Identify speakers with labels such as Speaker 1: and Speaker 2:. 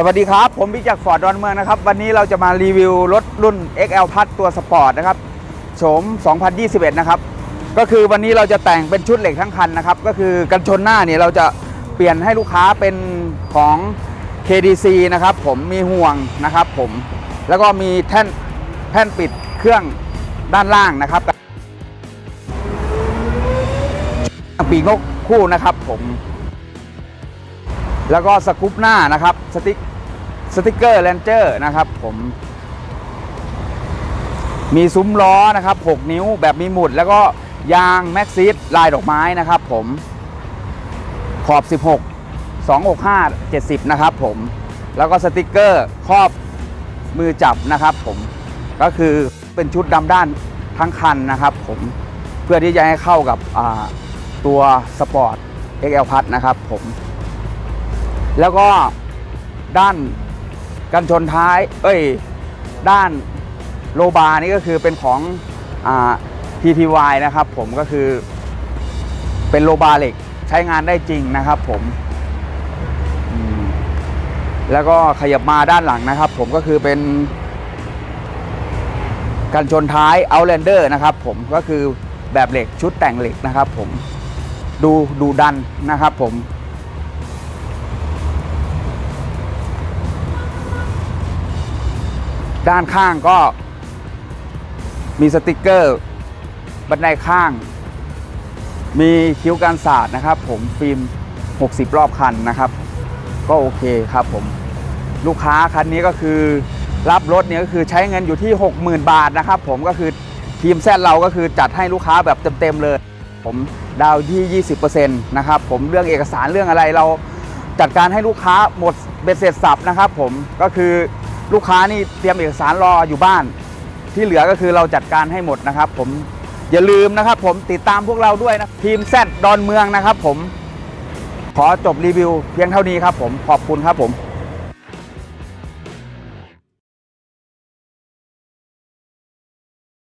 Speaker 1: สวัสดีครับ ผมบิ๊กจากฟอร์ดดอนเมืองนะครับ วันนี้เราจะมารีวิวรถรุ่น XL พัทตัวสปอร์ตนะครับโฉม 2021 นะครับ ก็คือวันนี้เราจะแต่งเป็นชุดเหล็กทั้งคันนะครับ ก็คือกันชนหน้าเนี่ยเราจะเปลี่ยนให้ลูกค้าเป็นของ KDC นะครับ ผมมีห่วงนะครับ ผมแล้วก็มีแท่นแท่นปิดเครื่องด้านล่างนะครับปีกนกคู่นะครับ ผม แล้วก็สกูปหน้านะครับสติ๊กสติ๊กเกอร์แลนเจอร์นะครับผมมีซุ้มล้อนะครับ 6 นิ้วแบบมีหมุด แล้วก็ยางแม็กซิสลายดอกไม้นะครับผมขอบ 16 265 70 นะครับผมแล้วก็สติ๊กเกอร์ครอบมือจับนะครับผมก็คือเป็นชุดดำด้านทั้งคันนะครับผมเพื่อที่จะให้เข้ากับตัวสปอร์ต XL พัทนะครับผม แล้วก็ด้านกันชนท้าย เอ้ย ด้านโลบาร์นี่ก็คือเป็นของอ่า TTY นะครับผมก็คือเป็นโลบาร์เหล็กใช้งานได้จริงนะครับผมมแล้วก็ขยับมาด้านหลังนะครับ ผมก็คือเป็นกันชนท้าย Outlander นะครับผมก็คือแบบเหล็กชุดแต่งเหล็กนะครับผมดูดูดันนะครับผม ด้านข้างก็มีสติกเกอร์ บันไดข้าง มีคิ้วกันศาสตร์นะครับ ผมฟิล์ม 60 รอบคันนะครับ ก็โอเคครับผมลูกค้าคันนี้ก็คือรับรถเนี่ยก็คือใช้เงินอยู่ที่ 60,000 บาทนะครับ ผมก็คือทีมแซดเราก็คือจัดให้ลูกค้าแบบเต็มๆเลย ผมดาวที่ 20%นะครับผมเรื่องเอกสารเรื่องอะไรเราจัดการให้ลูกค้าหมดเบ็ดเสร็จสับนะครับ ผมก็คือ ลูกค้านี่เตรียมเอกสารรออยู่บ้าน ที่เหลือก็คือเราจัดการให้หมดนะครับ ผมอย่าลืมนะครับ ผมติดตามพวกเราด้วยนะทีมแซดดอนเมืองนะครับ ผมขอจบรีวิวเพียงเท่านี้ครับ ผมขอบคุณครับผม